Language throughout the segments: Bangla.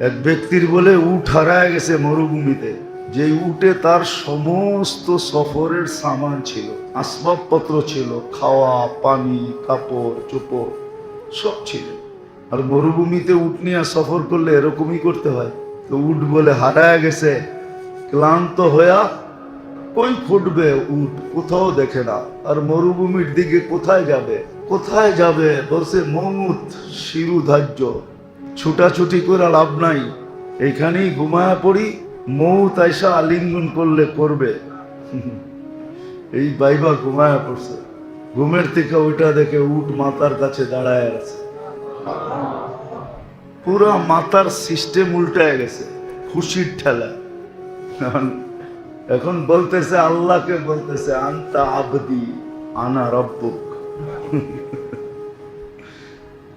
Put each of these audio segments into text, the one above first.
এক ব্যক্তির বলে উট হারায় গেছে মরুভূমিতে। যে উটে তার সমস্ত সফরের সামান ছিল, আসবাবপত্র ছিল, খাওয়া, পানি, কাপড়, চোপড়, সব ছিল। আর মরুভূমিতে উট নিয়ে সফর করলে এরকমই করতে হয়। তো উট বলে হারায় গেছে, ক্লান্ত হইয়া কই ফুটবে উট? কোথাও দেখে না। আর মরুভূমির দিকে কোথায় যাবে? কোথায় যাবে? বলছে মৌত শিরু ধার্য ছুটাছুটি করে লাভ নাই। এখানেই ঘুমায়া পড়ি, মৌত তাইসা আলিঙ্গন করলে করবে। এই বাইবা ঘুমায়া পড়ছে। ঘুমের থেকে ওইটা দেখে উঠ মাতার কাছে দাঁড়ায় আছে পুরা মাতার সিস্টেম উল্টায় গেছে, খুশির ঠেলা এখন বলতেছে, আল্লাহকে বলতেছে, আন্তা আবদি, আনা রব্বুক।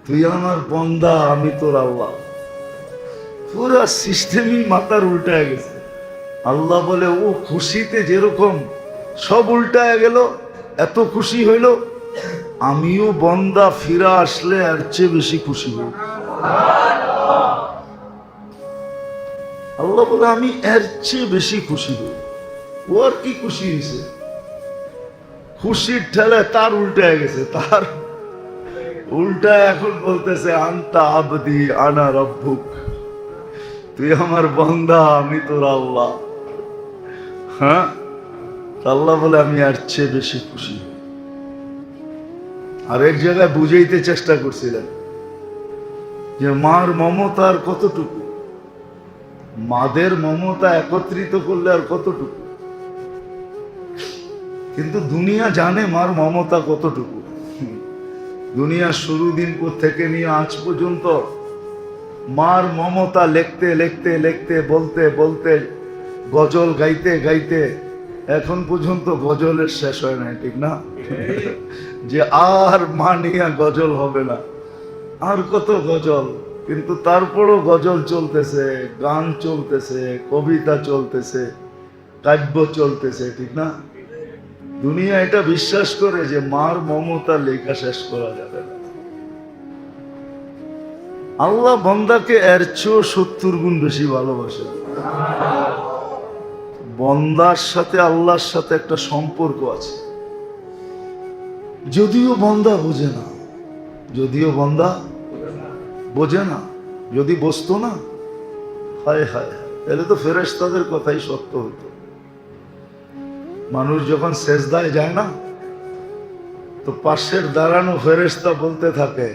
তুই আমার বন্দা আমি তোর আল্লাহ। পুরা সিস্টেমই মাথার উল্টায় গেছে। আল্লাহ বলে, ও খুশিতে যেরকম সব উল্টায় গেল, এত খুশি হইল, আমিও বন্দা ফিরা আসলে আর চেয়ে বেশি খুশি হই। আল্লাহ বলে, আমি এর চেয়ে বেশি খুশি হই। ও আর কি খুশি হয়েছে খুশির ঠেলায় তার উল্টায় গেছে, তার উল্টা এখন বলতেছে, আন্তা আবদি, আনা রব্বুক। তুই আমার বন্দা, আমি তোর আল্লাহ। হ্যাঁ? আল্লাহ বলে, আমি আর চেয়ে বেশি খুশি। আর এক জায়গায় বুঝাইতে চেষ্টা করছিলেন যে, মার মমতার কতটুকু? মাদের মমতা একত্রিত করলে আর কতটুকু? কিন্তু দুনিয়া জানে মার মমতা কতটুকু। দুনিয়ার শুরু দিন থেকে নিয়ে আজ পর্যন্ত? মার মমতা লিখতে লিখতে লিখতে, বলতে বলতে, গজল গাইতে গাইতে, এখন পর্যন্ত গজলের শেষ হয় না ঠিক না? যে আর মা নিয়ে গজল হবে না। আর কত গজল? কিন্তু তারপরও গজল চলতেছে, গান চলতেছে, কবিতা চলতেছে, কাব্য চলতেছে, ঠিক না? দুনিয়া এটা বিশ্বাস করে যে মার মমতা লেখা শেষ করা যাবে না। আল্লাহ বন্দাকে এর চেয়েও সত্তর গুণ বেশি ভালোবাসে। বন্দার সাথে আল্লাহর সাথে একটা সম্পর্ক আছে। যদিও বন্দা বোঝে না, যদিও বন্দা বোঝে না, যদি বসতো না, হায় হায়, তাহলে তো ফেরেস তাদের কথাই সত্য হতো। মানুষ যখন শেষদায় যায় না, তো পাশের দাঁড়ানো ফেরেশতা বলতে থাকে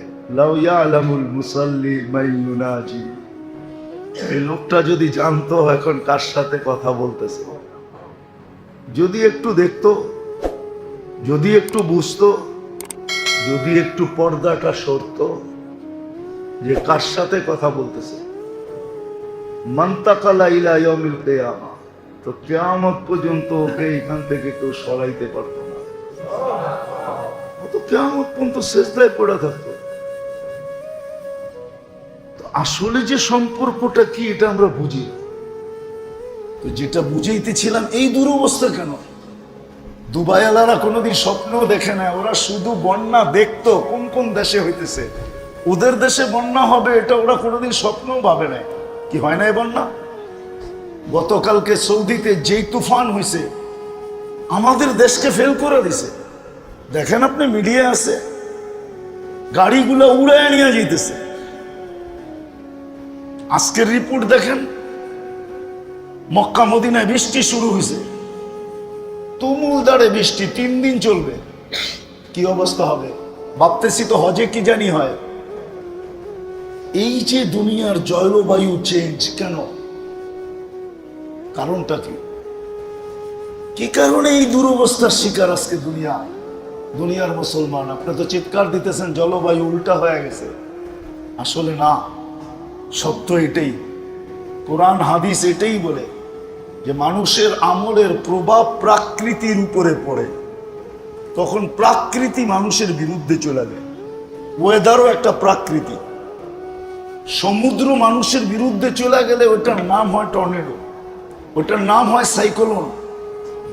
এই লোকটা যদি জানতো এখন কার সাথে কথা বলতেছে। যদি একটু দেখতো, যদি একটু বুঝতো, যদি একটু পর্দাটা সরতো যে কার সাথে কথা বলতেছে। মান্তাকালা ইলা ইয়াউমিল কিয়ামা। তো কেয়ামত পর্যন্ত ওকে এখান থেকে কেউ সরাইতে পারতো না। তো কেয়ামত পর্যন্ত শেষদায় পড়ে থাকতো। আসলে যে সম্পর্কটা কি, এটা আমরা বুঝি তো যেটা বুঝাইতেছিলাম, এই দুরবস্থা কেন? দুবাইয়ালারা কোনোদিন স্বপ্নও দেখে না, ওরা শুধু বন্যা দেখতো কোন কোন দেশে হইতেছে। ওদের দেশে বন্যা হবে, এটা ওরা কোনোদিন স্বপ্নও ভাবে নাই। কি হয় না এই বন্যা? গতকালকে সৌদিতে যেই তুফান হয়েছে আমাদের দেশকে ফেল করে দিছে। দেখেন আপনি মিডিয়া আছে। গাড়িগুলো উড়ে নিয়ে যেতেছে আজকের রিপোর্ট দেখেন মক্কা মদিনায় বৃষ্টি শুরু হয়েছে তুমুল দাঁড়ে বৃষ্টি, তিন দিন চলবে। কি অবস্থা হবে? ভাবতেছি তো হজে কি জানি হয়। এই যে দুনিয়ার জলবায়ু চেঞ্জ কেন? কারণটা কি? কি কারণে এই দুরবস্থার শিকার আজকে দুনিয়া? দুনিয়ার মুসলমান, আপনি তো চিৎকার দিতেছেন, জলবায়ু উল্টা হয়ে গেছে। আসলে না, সত্য এটাই। কোরআন, হাদিস এটাই বলে যে মানুষের আমলের প্রভাব প্রাকৃতির উপরে পড়ে। তখন প্রাকৃতি মানুষের বিরুদ্ধে চলে যায়। ওয়েদারও একটা প্রাকৃতি। সমুদ্র মানুষের বিরুদ্ধে চলে গেলে ওটার নাম হয় টর্নেডো ওটার নাম হয় সাইক্লোন।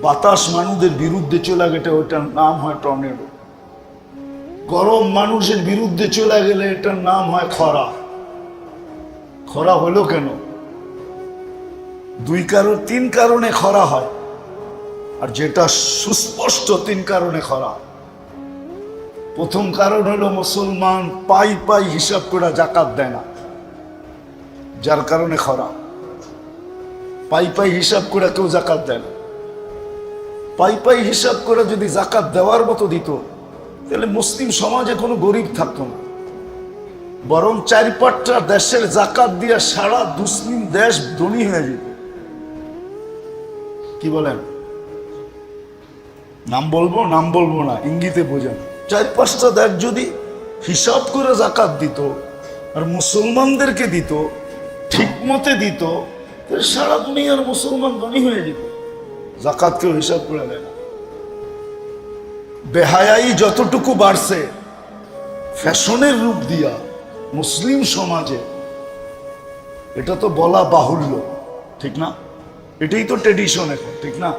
বাতাস মানুষের বিরুদ্ধে চলে গেলে ওটার নাম হয় টর্নেডো। গরম মানুষের বিরুদ্ধে চলে গেলে এটার নাম হয় খরা। খরা হলো কেন? দুই কারণ, তিন কারণে খরা হয়। আর যেটা সুস্পষ্ট তিন কারণে খরা। প্রথম কারণ হলো মুসলমান পাই পাই হিসাব করে জাকাত দেয় না। যার কারণে খরা। পাই পাই হিসাব করে কেউ জাকাত দেয় না। পাই পাই হিসাব করে যদি জাকাত দেওয়ার মতো দিত, তাহলে মুসলিম সমাজে কোনো গরিব থাকতো না। বরং চারি পাঁচটা দেশের জাকাত দিয়ে সারা মুসলিম দেশ ধনী হয়ে যেত। কি বলেন? নাম বলব নাম বলব না, ইঙ্গিতে বোঝেন। চার পাঁচটা দেশ যদি হিসাব করে জাকাত দিত আর মুসলমানদেরকে দিত ঠিক মতে দিত তাহলে সারা দুনিয়ার মুসলমান ধনী হয়ে যেত জাকাত কেউ হিসাব করে দেয় না। বেহায়াই যতটুকু বাড়ছে, ফ্যাশনের রূপ দিয়া মুসলিম সমাজে, এটা তো বলা বাহুল্য, ঠিক না? এটাই তো ট্রেডিশন এখন, ঠিক না?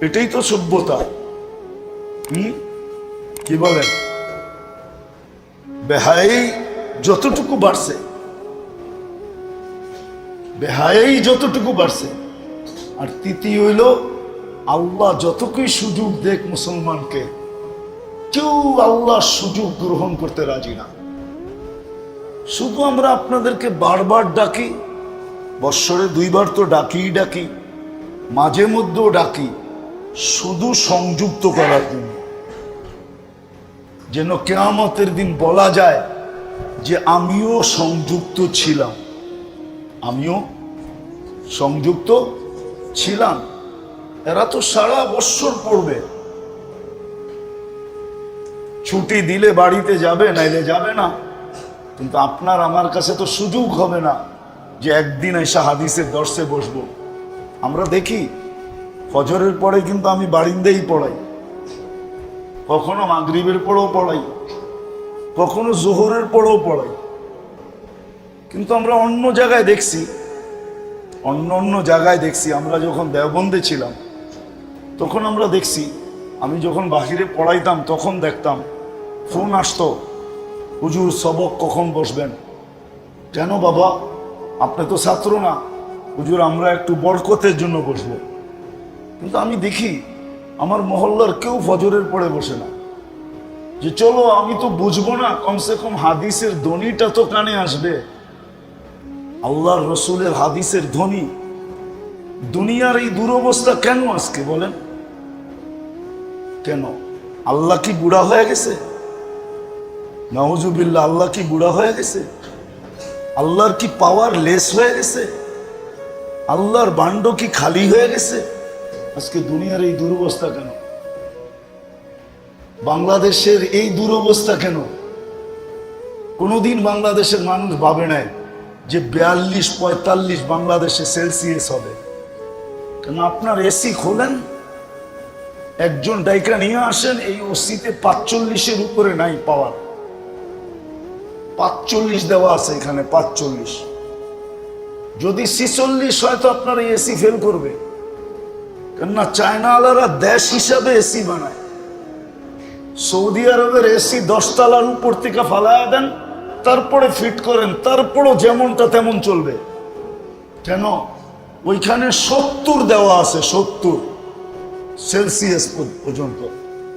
এটাই তো সভ্যতা। হুম? কি বলেন? বেহাই যতটুকু বাড়ছে বেহাই যতটুকু বাড়ছে। আর তৃতীয় হইল, আল্লাহ যতটুকুই সুযোগ দেখ মুসলমানকে, কেউ আল্লাহর সুযোগ গ্রহণ করতে রাজি না। শুধু আমরা আপনাদেরকে বারবার ডাকি, বৎসরে দুইবার তো ডাকি ডাকি, মাঝে মধ্যেও ডাকি, শুধু সংযুক্ত করার জন্য। যেন কেয়ামতের দিন বলা যায় যে আমিও সংযুক্ত ছিলাম। আমিও সংযুক্ত ছিলাম। এরা তো সারা বৎসর পড়বে। ছুটি দিলে বাড়িতে যাবে, নাইলে যাবে না। কিন্তু আপনার আমার কাছে তো সুযোগ হবে না যে একদিন এসে হাদিসের দর্শে বসবো। আমরা দেখি, ফজরের পরে কিন্তু আমি বারিন্দেই পড়াই। কখনো মাগরিবের পরেও পড়াই, কখনো জোহরের পরেও পড়াই। কিন্তু আমরা অন্য জায়গায় দেখছি, অন্য অন্য জায়গায় দেখছি, আমরা যখন দেওবন্দে ছিলাম, তখন আমরা দেখছি, আমি যখন বাহিরে পড়াইতাম, তখন দেখতাম, ফোন আসতো, হুজুর, সবক কখন বসবেন? কেন বাবা? আপনি তো ছাত্র না। হুজুর, আমরা একটু বরকতের জন্য বসবো। কিন্তু আমি দেখি, আমার মহল্লার কেউ ফজরের পরে বসে না। যে, চলো, আমি তো বুঝব না, কমসে কম হাদিসের দনিটা তো কানে আসবে। আল্লাহর রসুলের হাদিসের ধ্বনি। দুনিয়ার এই দুরবস্থা কেন আজকে বলেন? কেন? আল্লাহ কি বুড়া হয়ে গেছে? নওজুবিল্লা আল্লাহ কি বুড়া হয়ে গেছে? আল্লাহর কি পাওয়ার লেস হয়ে গেছে? আল্লাহর বান্ড কি খালি হয়ে গেছে? আজকে দুনিয়ার এই দুরবস্থা কেন? বাংলাদেশের এই দুরবস্থা কেন? কোনোদিন বাংলাদেশের মানুষ ভাবে নাই। যে বিয়াল্লিশ, পঁয়তাল্লিশ বাংলাদেশে সেলসিয়াস হবে। কেন আপনার এসি খোলেন? একজন ডাইকা নিয়ে আসেন, এই ওসিতে পাঁচচল্লিশের উপরে নাই পাওয়ার। পাঁচচল্লিশ দেওয়া আছে এখানে, পাঁচচল্লিশ। যদি ছিচল্লিশ হয় তো আপনার এই এসি ফেল করবে। কেননা চায়না আলারা দেশ হিসাবে এসি বানায়। সৌদি আরবের এসি দশতলার উপর থেকে ফালায়া দেন তারপরে ফিট করেন, তারপরও যেমনটা তেমন চলবে। কেন? ওইখানে সত্তর দেওয়া আছে, সত্তর সেলসিয়াস পর্যন্ত।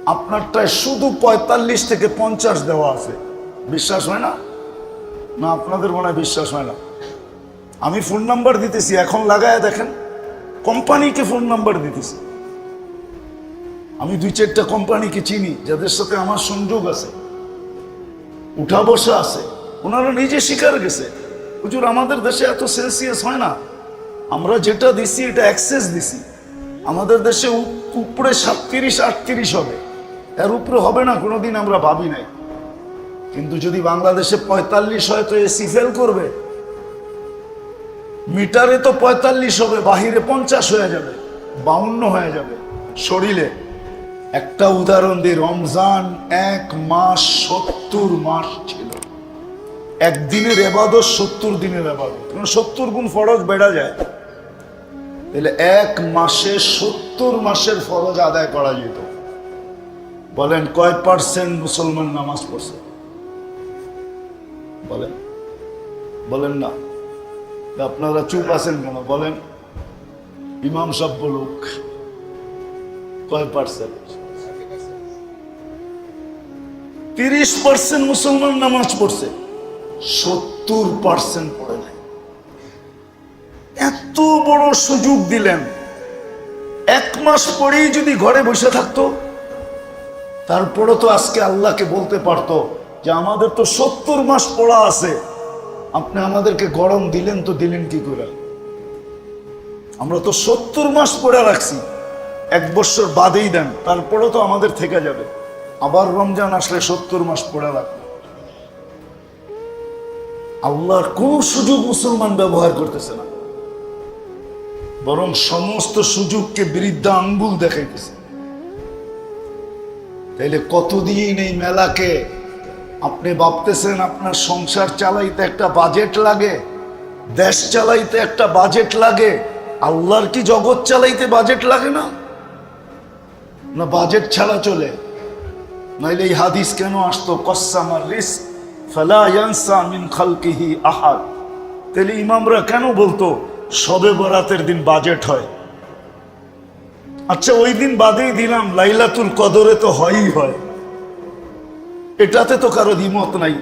আপনারটায় শুধু পঁয়তাল্লিশ থেকে পঞ্চাশ দেওয়া আছে। বিশ্বাস হয় না? না, আপনাদের মনে বিশ্বাস হয় না। আমি ফোন নাম্বার দিতেছি, এখন লাগায় দেখেন। কোম্পানিকে ফোন নাম্বার দিতেছি। আমি দুই চারটা কোম্পানিকে চিনি, যাদের সাথে আমার সংযোগ আছে। উঠা বসা আছে। ওনারা নিজে শিকার গেছে। হুজুর, আমাদের দেশে এত সেলসিয়াস হয় না। আমরা যেটা দিছি, এটা অ্যাক্সেস দিছি। আমাদের দেশে উপরে সাতত্রিশ, আটত্রিশ হবে। এর উপরে হবে না, কোনোদিন আমরা ভাবি নাই। কিন্তু যদি বাংলাদেশে পঁয়তাল্লিশ হয়, তো এসি ফেল করবে। মিটারে তো পঁয়তাল্লিশ হবে, বাহিরে পঞ্চাশ হয়ে যাবে, বাউন্ন হয়ে যাবে, শরীরে। একটা উদাহরণ দিয়ে রমজান এক মাস সত্তর মাস ছিল। একদিনের এবাদত, সত্তর দিনের এবাদত। কারণ সত্তর গুণ ফরজ বেড়া যায়। তাহলে এক মাসে সত্তর মাসের ফরজ আদায় করা যেত। বলেন, কয় পার্সেন্ট মুসলমান নামাজ পড়ছে? বলেন। বলেন না। আপনারা চুপ আছেন কেন? বলেন। ইমাম সাহেব বলুক, কয় পার্সেন্ট তিরিশ পার্সেন্ট মুসলমান নামাজ পড়ছে। সত্তর পার্সেন্ট পড়ে নাই। এত বড় সুযোগ দিলেন। এক মাস পরেই যদি ঘরে বসে থাকতো, তারপরে তো আজকে আল্লাহকে বলতে পারতো যে আমাদের তো সত্তর মাস পড়া আছে। আপনি আমাদেরকে গরম দিলেন তো দিলেন কি করে? আমরা তো সত্তর মাস পড়ে রাখছি। এক বছর বাদেই দেন, তারপরে তো আমাদের থেকে যাবে। আবার রমজান আসলে সত্তর মাস পড়ে রাখবে। আল্লাহর কোন সুযোগ মুসলমান ব্যবহার করতেছে না। বরং সমস্ত সুযোগকে বৃদ্ধা আঙ্গুল দেখাইতেছে। তাইলে কতদিন এই মেলাকে আপনি ভাবতেছেন আপনার সংসার চালাইতে একটা বাজেট লাগে, দেশ চালাইতে একটা বাজেট লাগে, আল্লাহর কি জগৎ চালাইতে বাজেট লাগে না? না বাজেট ছাড়া চলে। নাইলে এই হাদিস কেন আসতো? কসামার রিস্ক মিন খালকিহি আহাদ। তাহলে ইমামরা কেন বলতো, সবে বরাতের দিন বাজেট হয়? আচ্ছা ওই দিন বাদেই দিলাম, লাইলাতুল কদরে তো হয়ই হয়। এটাতে তো কারও দ্বিমত নাই।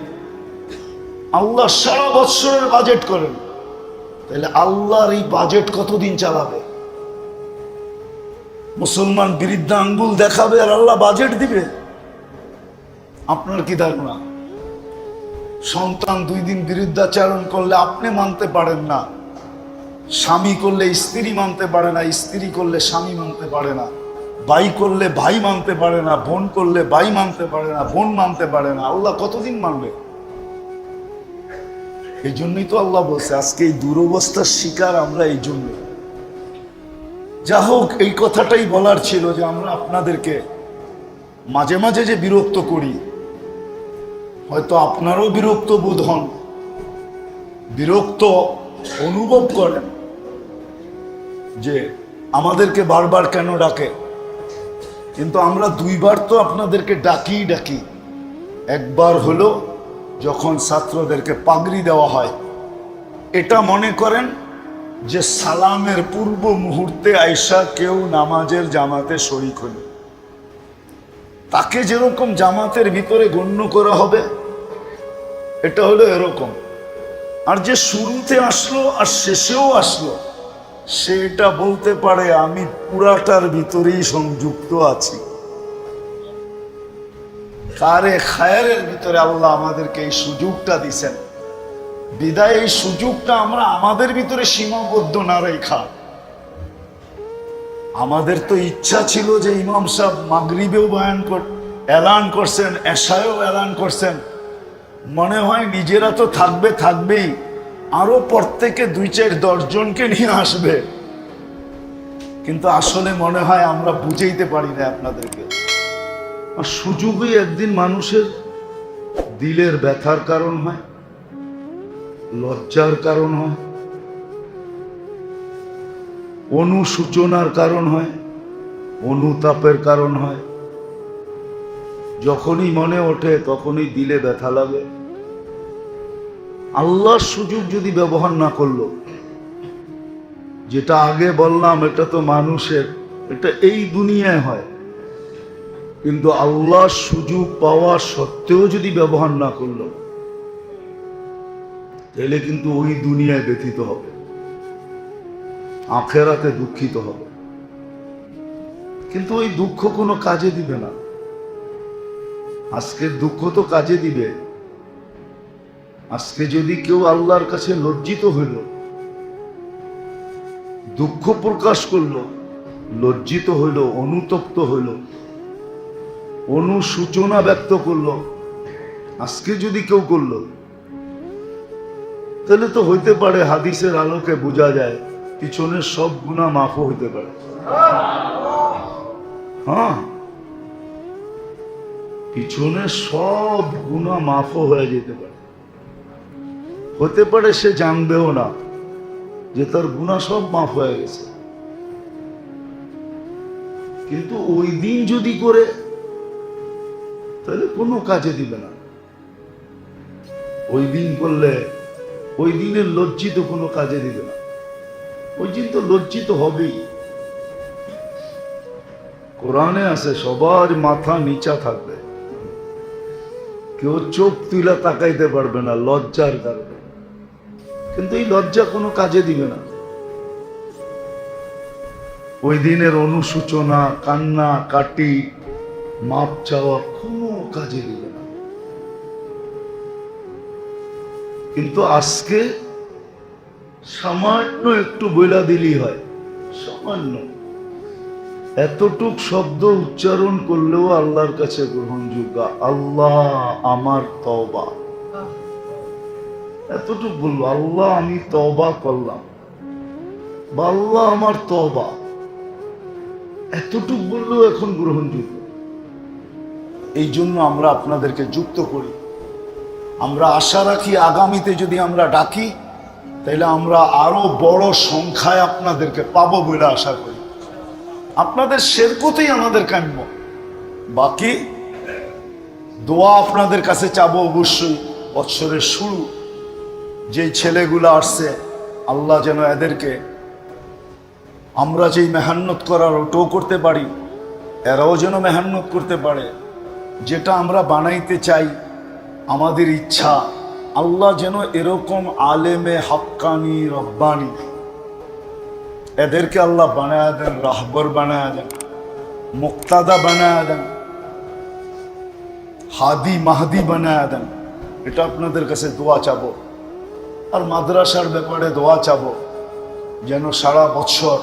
আল্লাহ সারা বৎসরের বাজেট করেন। তাহলে আল্লাহর এই বাজেট কতদিন চালাবে? মুসলমান বিরুদ্ধে আঙ্গুল দেখাবে আর আল্লাহ বাজেট দিবে? আপনার কি ধারণা? সন্তান দুই দিন বিরুদ্ধাচারণ করলে আপনি মানতে পারেন না। স্বামী করলে স্ত্রী মানতে পারে না, স্ত্রী করলে স্বামী মানতে পারে না। ভাই করলে ভাই মানতে পারে না, বোন করলে ভাই মানতে পারে না, বোন মানতে পারে না। আল্লাহ কতদিন মানবে? এই জন্যই তো আল্লাহ বলছে, আজকে এই দুরবস্থার শিকার আমরা এই জন্য। যা হোক, এই কথাটাই বলার ছিল যে আমরা আপনাদেরকে মাঝে মাঝে যে বিরক্ত করি হয়তো আপনারও বিরক্ত বোধ হন। বিরক্ত অনুভব করেন যে আমাদেরকে বারবার কেন ডাকে। কিন্তু আমরা দুইবার তো আপনাদেরকে ডাকি ডাকি। একবার হলো যখন ছাত্রদেরকে পাগড়ি দেওয়া হয়। এটা মনে করেন যে সালামের পূর্ব মুহূর্তে আইসা কেউ নামাজের জামাতে শরিক হলো। তাকে যেরকম জামাতের ভিতরে গণ্য করা হবে এটা হলো এরকম। আর যে শুরুতে আসলো আর শেষেও আসলো সেটা বলতে পারে, আমি পুরাটার ভিতরেই সংযুক্ত আছি। কারে খায়ারের ভিতরে আল্লাহ আমাদেরকে এই সুযোগটা দিছেন। বিদায়, এই সুযোগটা আমরা আমাদের ভিতরে সীমাবদ্ধ না রেখা। আমাদের তো ইচ্ছা ছিল যে ইমাম সাহেব মাগরিবেও বয়ান কর, এলান করছেন, এশায়ও এলান করছেন। মনে হয় নিজেরা তো থাকবে, থাকবেই। আরও প্রত্যেকে দুই চার দশজনকে নিয়ে আসবে। কিন্তু আসলে মনে হয় আমরা বুঝাইতে পারি না আপনাদেরকে। আর সুযোগই একদিন মানুষের দিলের ব্যথার কারণ হয়, লজ্জার কারণ হয় অনুসূচনার কারণ হয়, অনুতাপের কারণ হয়। যখনই মনে ওঠে, তখনই দিলে ব্যথা লাগে। আল্লাহর সুযোগ যদি ব্যবহার না করল, যেটা আগে বললাম, এটা তো মানুষের, এটা এই দুনিয়ায় হয়। কিন্তু আল্লাহর সুযোগ পাওয়া সত্ত্বেও যদি ব্যবহার না করল, তাহলে কিন্তু ওই দুনিয়ায় ব্যথিত হবে। আখেরাতে দুঃখিত হবে। কিন্তু ওই দুঃখ কোনো কাজে দিবে না। আজকের দুঃখ তো কাজে দিবে। আজকে যদি কেউ আল্লাহর কাছে লজ্জিত হইল, দুঃখ প্রকাশ করল, লজ্জিত হইল, অনুতপ্ত হইল, অনুসূচনা ব্যক্ত করল, আজকে যদি কেউ করল, তাহলে তো হইতে পারে হাদিসের আলোকে বোঝা যায়, পিছনের সব গুণা মাফও হইতে পারে। হ্যাঁ পিছনে সব গুণা মাফও হয়ে যেতে পারে। হতে পারে সে জানবেও না যে তার গুণা সব মাফ হয়ে গেছে। কিন্তু ওই দিন যদি করে, তাহলে কোনো কাজে দিবে না। ওই দিন করলে ওই দিনে লজ্জিত কোনো কাজে দিবে না। ওই দিন তো লজ্জিত হবেই। কোরআনে আছে, সবার মাথা নিচা থাকবে। কেউ চোখ তুলা তাকাইতে পারবে না, লজ্জার কারণে। কিন্তু এই লজ্জা কোনো কাজে দিবে না। ওই দিনের অনুসূচনা কান্না, কাটি, মাপ চাওয়া কোনো কাজে দিবে না। কিন্তু আজকে সামান্য একটু বইলা দিলেই হয়, সামান্য। এতটুক শব্দ উচ্চারণ করলেও আল্লাহর কাছে গ্রহণযোগ্য। আল্লাহ আমার তবা এতটুক বলব, আল্লাহ আমি তবা করলাম। বা আমার তবা এতটুক বললেও এখন গ্রহণযোগ্য। এই জন্য আমরা আপনাদেরকে যুক্ত করি। আমরা আশা রাখি আগামীতে যদি আমরা ডাকি তাহলে আমরা আরও বড় সংখ্যায় আপনাদেরকে পাবো বলে আশা করি। আপনাদের শেরকতেই আমাদের কাম্য। বাকি দোয়া আপনাদের কাছে চাবো অবশ্যই বৎসরের শুরু। যেই ছেলেগুলো আসছে, আল্লাহ যেন এদেরকে আমরা যেই মেহান্নত করার ওটাও করতে পারি, এরাও যেন মেহান্নত করতে পারে। যেটা আমরা বানাইতে চাই, আমাদের ইচ্ছা, আল্লাহ যেন এরকম আলেমে হাক্কানি রব্বানি, এদেরকে আল্লাহ বানায় দেন, রাহবর বানায় দেন, মুক্তাদা বানায় দেন, হাদি মাহাদি বানায় দেন। এটা আপনাদের কাছে দোয়া চাবো। আর মাদ্রাসার ব্যাপারে দোয়া চাবো, যেন সারা বছর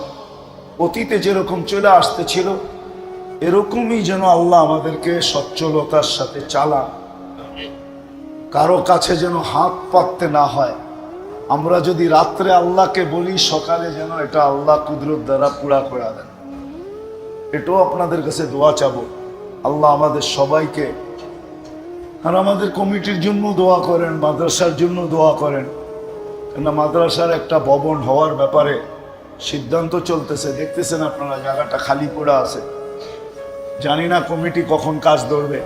অতীতে যেরকম চলে আসতেছিল, এরকমই যেন আল্লাহ আমাদেরকে সচ্ছলতার সাথে চালান। কারও কাছে যেন হাত পাততে না হয়। আমরা যদি রাত্রে আল্লাহকে বলি, সকালে যেন এটা আল্লাহ কুদরত দ্বারা পুরা করে দেন। এটাও আপনাদের কাছে দোয়া চাবো। আল্লাহ আমাদের সবাইকে, আর আমাদের কমিটির জন্য দোয়া করেন, মাদ্রাসার জন্য দোয়া করেন। কেন মাদ্রাসার একটা ভবন হওয়ার ব্যাপারে সিদ্ধান্ত চলতেছে। দেখতেছেন আপনারা, জায়গাটা খালি পড়ে আছে। জানি না কমিটি কখন কাজ ধরবে।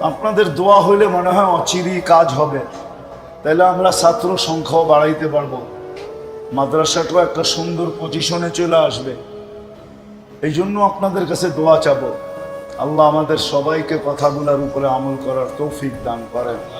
আপনাদের দোয়া হইলে মনে হয় অচিরই কাজ হবে। তাহলে আমরা ছাত্র সংখ্যাও বাড়াইতে পারব। মাদ্রাসাটাও একটা সুন্দর পজিশনে চলে আসবে। এই জন্য আপনাদের কাছে দোয়া চাবো। আল্লাহ আমাদের সবাইকে কথাগুলোর উপরে আমল করার তৌফিক দান করেন।